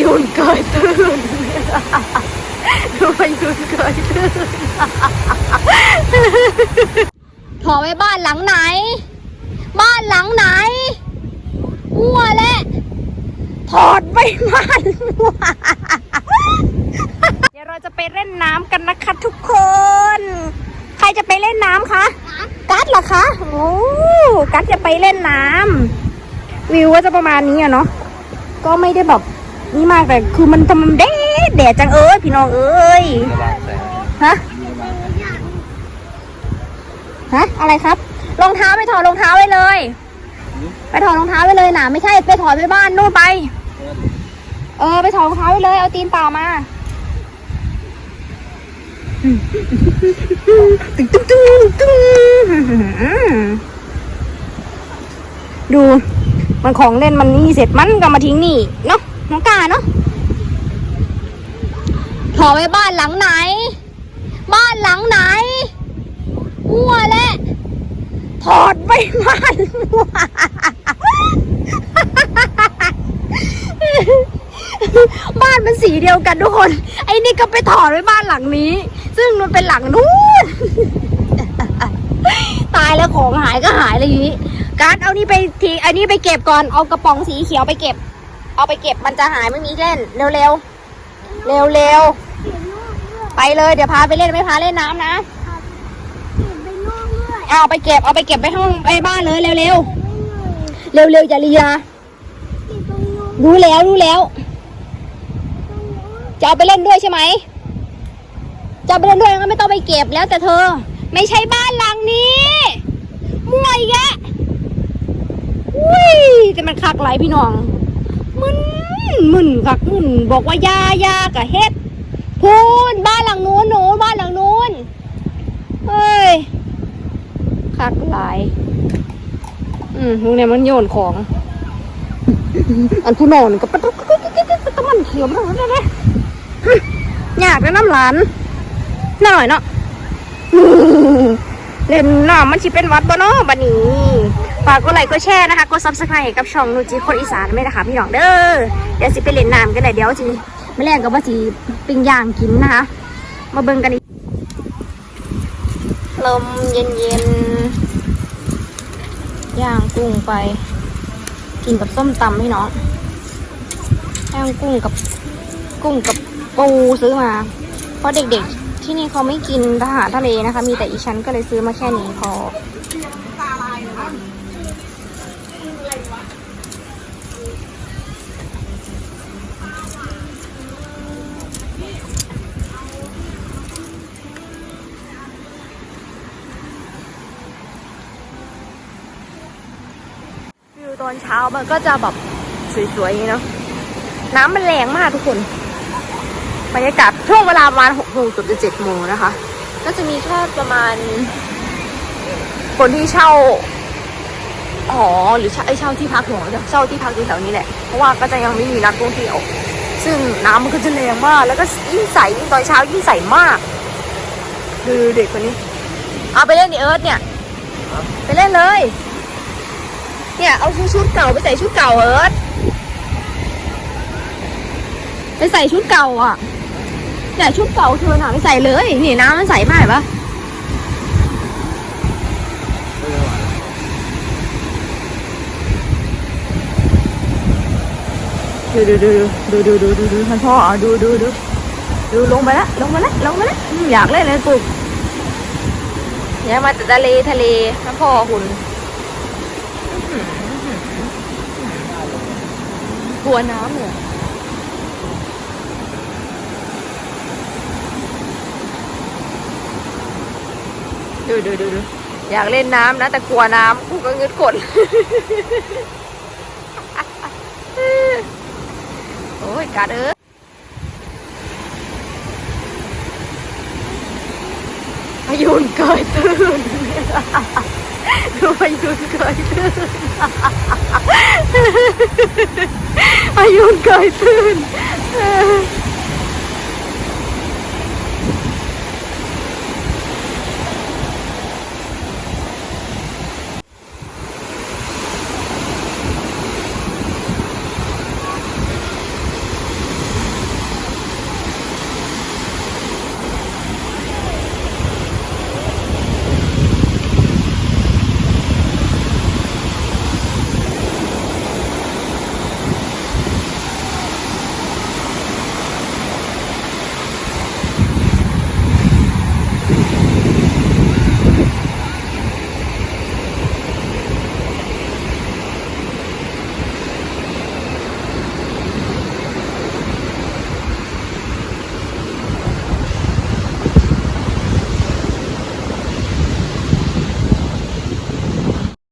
ยุนเกยตื่นดูพยุนเกยตื่นถอไว้บ้านหลังไหน บ้านหลังไหนมั่วและถอดไปบ้านวัวเดี๋ยวเราจะไปเล่นน้ำกันนะคะทุกคน ใครจะไปเล่นน้ำคะกัดเหรอคะโอ้กัดจะไปเล่นน้ำวิวก็จะประมาณนี้อะเนาะก็ไม่ได้แบบ นี่มากแต่คือมันทำมันแดดแดดจังเอ้ยพี่น้องเอ้ยฮะฮะอะไรครับรองเท้าไปถอดรองเท้าไว้เลย ไปถอดรองเท้าไว้เลยนะไม่ใช่ไปถอดไปบ้านนู่นไป เออ ไปถอดรองเท้าไว้เลย เอาตีนเปล่ามาตึ้งตึ้งตึ้งตึ้งดู มันของเล่นมันนี่เสร็จมันก็มาทิ้งนี่เนาะ น้องกาเนาะถอไว้บ้านหลังไหน บ้านหลังไหนมั่วและถอดไปบ้านมั่วบ้านมันสีเดียวกันทุกคน ไอ้นี่ก็ไปถอดไว้บ้านหลังนี้ ซึ่งมันเป็นหลังนู้นตายแล้วของหายก็หายเลยอย่างนี้การเอานี่ไปทีอันนี้ไปเก็บก่อน เอากระป๋องสีเขียวไปเก็บ เอาไปเก็บมันจะหายไม่มีเล่น เร็วเร็วเร็วเร็วๆไปเลยเดี๋ยวพาไปเล่นไม่พาเล่นน้ำนะเอาไปเก็บเอาไปเก็บไปห้องไปบ้านเลยเร็วเร็วเร็วเร็วๆอย่าลีลารู้แล้วรู้แล้ว จะเอาไปเล่นด้วยใช่ไหมจะเอาไปเล่นด้วยก็ไม่ต้องไปเก็บแล้วแต่เธอ ไม่ใช่บ้านหลังนี้มั่วอีกแล้วอุ้ยแต่มันคักไหลายพี่น้อง มึนมึนคักมึนบอกว่ายายากะเฮ็ด พูนบ้านหลังนู้นหนูบ้านหลังนู้นเฮ้ยคักหลาย อืมมึงเนี่ยมันโยนของ อันผู้นอนก็ปะตุ๊กกกกกกตะมันเขียวมันอะไรนะยากแล้วน้ำหลานหน่อยเนาะเล่นน้ำมันชิเป็นวัดบ่เนาะบัดนี้ ฝากกดไลค์กดแชร์นะคะ กดซับสไครต์กับช่องนูจีคนอีสานไม่นะคะพี่น้องเด้อ เดี๋ยวสิไปเล่นน้ำกันเลยเดี๋ยวจีไม่แรงกับว่าจีปิ้งย่างกินนะคะ มาเบิ่งกันอีกลมเย็นๆ ย่างกุ้งไป กินกับส้มตำพี่น้อง ย่างกุ้งกับกุ้งกับปูซื้อมา เพราะเด็กๆ ที่นี่เขาไม่กินอาหารทะเลนะคะ มีแต่อีชั้นก็เลยซื้อมาแค่นี้พอ ตอนเช้ามันก็จะแบบสวยๆอย่างนี้เนาะน้ำมันแรงมากทุกคนบรรยากาศช่วงเวลาประมาณหกโมงจนถึงเจ็ดโมงนะคะ ก็จะมีแค่ประมาณ คนที่เช่าหอหรือเช่าไอเช่าที่พักหอเช่าที่พักอยู่แถวนี้แหละ เพราะว่าก็จะยังไม่มีนักท่องเที่ยว ซึ่งน้ำมันก็จะแรงมาก แล้วก็ยิ่งใสยิ่งตอนเช้ายิ่งใสมากดูเด็กคนนี้ เอาไปเล่นดิเอิร์ธเนี่ย ไปเล่นเลย เนี่ย เอาชุดเก่าไปใส่ชุดเก่าเอิร์ธไปใส่ชุดเก่าอะเนี่ยชุดเก่าเธอหนาไปใส่เลย นี่น้ำมันใสมากเห็นปะดูดูดูดูดูดูดูดูท่านพ่อดูดูดูดูลงไปแล้วลงมาแล้วลงมาแล้วอยากเล่นเลยปุ๊บอยากมาแต่ทะเลทะเลท่านพ่อคุณ กลัวน้ำเลยดูดูดูดูอยากเล่นน้ำนะ แต่กลัวน้ำกูก็งึดกด โอ้ยกัดเอ้ พยุนเกยตื่นดูพยุนเกยตื่นพยุนเกยตื่น